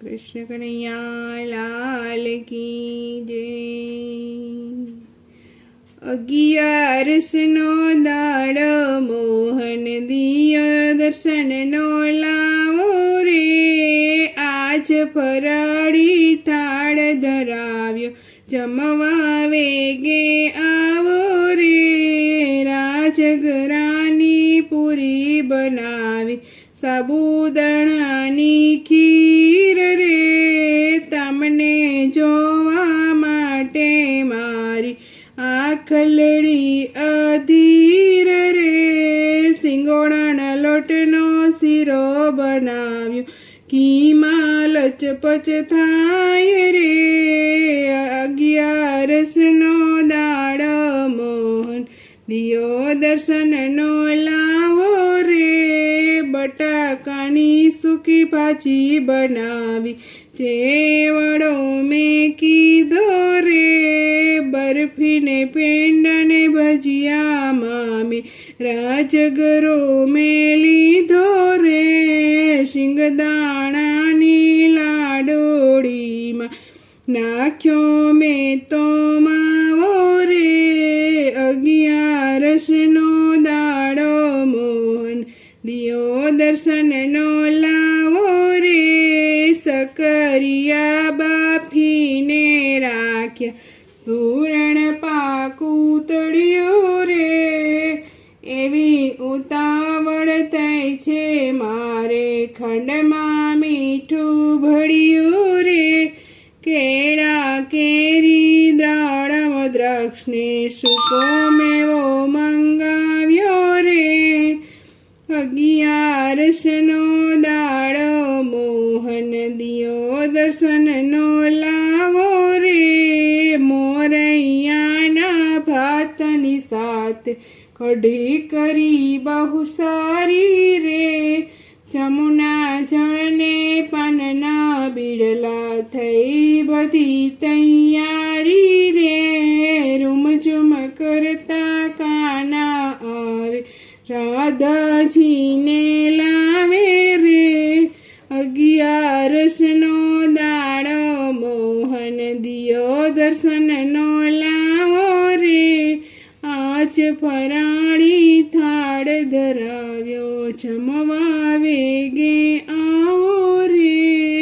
કૃષ્ણ કનૈયા લાલ કી જય. અગિયારસનો દાડ મોહન દિય દર્શનનો લાવો રે. આજ ફરાળી થાળ ધરાવ્યો, જમવા વેગે આવો રે. રાજગરાની પૂરી બનાવી, સાબુદાણાની ખીર આખલડી અધીર રે. સિંગોડાના લોટનો શીરો બનાવ્યો. કીમા લચપચ થાય રે. અગિયારસનો દાડ મોહન. દિયો દર્શનનો લાવો રે. બટાકાની સૂકી ભાજી બનાવી. ચેવડો ભજીયા રાજગરો મેલી ધોરે શિંગદાણાની લાડોડીમાં નાખ્યો મેં તો માવો રે અગિયારસનો દાડો મોહન દિયો દર્શનનો લાવો રે સકરિયા બાફીને રાખ્યા સુરણ પાકું તળ્યું રે. એવી ઉતાવળ થઈ છે મારે ખંડમાં મીઠું ભળ્યું રે. કેળા, કેરી દ્રાડમ દ્રાક્ષને સૂકો મેવો મંગાવ્યો રે. અગિયારસનો દાડો મોહન દિયો દર્શનનો લાવો સાથે કઢી કરી બહુ સારી રે. જમુના જળને પાનના બીડલા થઈ બધી તૈયારી રે. રૂમઝુમ કરતા કાના આવે, રાધાજીને લાવે રે. અગિયારસનો દાડો મોહન દિયો દર્શનનો લાવો કાચ ફરાણી થાળ ધરાવ્યો છમવા વેગે આવો રે.